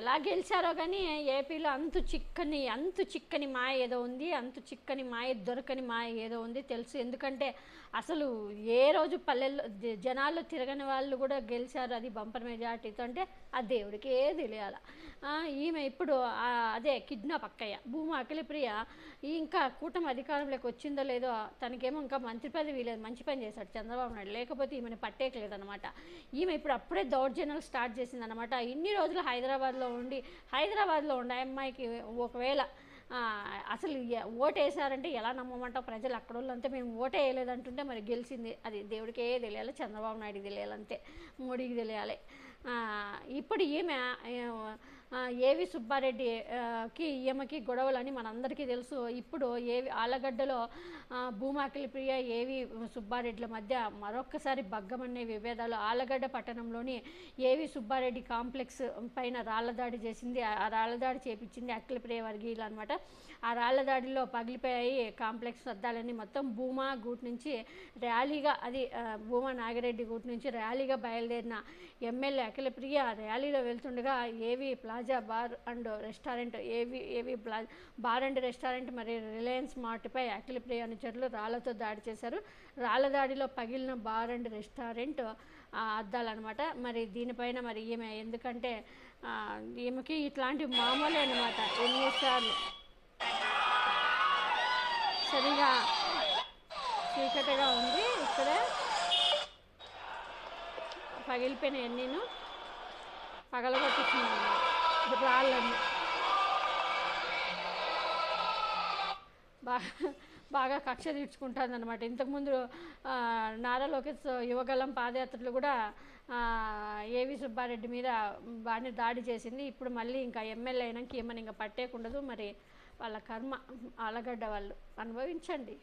ఎలా గెలిచారో కానీ ఏపీలో అంతు చిక్కని అంతు చిక్కని మాయ ఏదో ఉంది అంతు చిక్కని మాయ దొరకని మాయ ఏదో ఉంది తెలుసు. ఎందుకంటే అసలు ఏ రోజు పల్లెల్లో జనాల్లో తిరగని వాళ్ళు కూడా గెలిచారు అది బంపర్ మెజార్టీతో అంటే ఆ దేవుడికే తెలియాల. ఈమె ఇప్పుడు అదే కిడ్నాప్ అక్కయ్య భూమా అఖిలప్రియ ఇంకా కూటమి అధికారంలోకి వచ్చిందో లేదో తనకేమో ఇంకా మంత్రి పదవి లేదు మంచి పని చేశాడు చంద్రబాబు నాయుడు. లేకపోతే ఈమెను పట్టేయట్లేదన్నమాట. ఈమె ఇప్పుడు అప్పుడే దౌర్జన్యాలు స్టార్ట్ చేసిందనమాట ఇన్ని రోజులు హైదరాబాద్ హైదరాబాద్లో ఉండి హైదరాబాద్లో ఉండే అమ్మాయికి ఒకవేళ అసలు ఓటేసారంటే ఎలా నమ్మమంటావు? ప్రజలు అక్కడ వాళ్ళంతా మేము ఓటే వేయలేదంటుంటే మరి గెలిచింది. అది దేవుడికే తెలియాలి చంద్రబాబు నాయుడికి తెలియాలంతే మోడీకి తెలియాలి. ఇప్పుడు ఈమె ఏవి సుబ్బారెడ్డి కి ఈమెకి గొడవలని మనందరికీ తెలుసు. ఇప్పుడు ఏవి ఆలగడ్డలో భూమాకిలి ప్రియ ఏవి సుబ్బారెడ్డిల మధ్య మరొక్కసారి బగ్గమనే విభేదాలు ఆలగడ్డ పట్టణంలోని ఏవి సుబ్బారెడ్డి కాంప్లెక్స్ పైన రాళ్ళదాడి చేసింది. ఆ ఆ రాళ్ళదాడి చేపించింది అఖిల ప్రియ వర్గీయులు అనమాట ఆ రాళ్ళదాడిలో పగిలిపోయాయి కాంప్లెక్స్ అద్దాలని మొత్తం. భూమా గూట్ నుంచి ర్యాలీగా అది భూమా నాగిరెడ్డి గూట్ నుంచి ర్యాలీగా బయలుదేరిన ఎమ్మెల్యే అఖిల ప్రియ ర్యాలీలో వెళ్తుండగా ఏవి ప్లాజా బార్ అండ్ రెస్టారెంట్ ఏవి ఏవి ప్లా బార్ అండ్ రెస్టారెంట్ మరి రిలయన్స్ మార్ట్పై అఖిల ప్రియ అనుచరులు రాళ్ళతో దాడి చేశారు. రాళ్ళ దాడిలో పగిలిన బార్ అండ్ రెస్టారెంట్ అద్దాలన్నమాట. మరి దీనిపైన మరి ఈమె ఎందుకంటే ఈమెకి ఇట్లాంటి మామూలే అనమాట ఎన్నిసార్లు? సరిగా చీకటిగా ఉంది ఇక్కడ. పగిలిపోయిన ఎన్నీను పగలగొట్టుకున్నాను రాళ్ళని. బాగా బాగా కక్ష తీర్చుకుంటుంది అనమాట ఇంతకుముందు నారా లోకేష్ యువగలం పాదయాత్రలు కూడా ఏవీ ఏవి సుబ్బారెడ్డి మీద బాగానే దాడి చేసింది. ఇప్పుడు మళ్ళీ ఇంకా ఎమ్మెల్యే అయినాక ఏమని ఇంకా పట్టేకుండదు. మరి వాళ్ళ కర్మ ఆలగడ్డ వాళ్ళు. అనుభవించండి.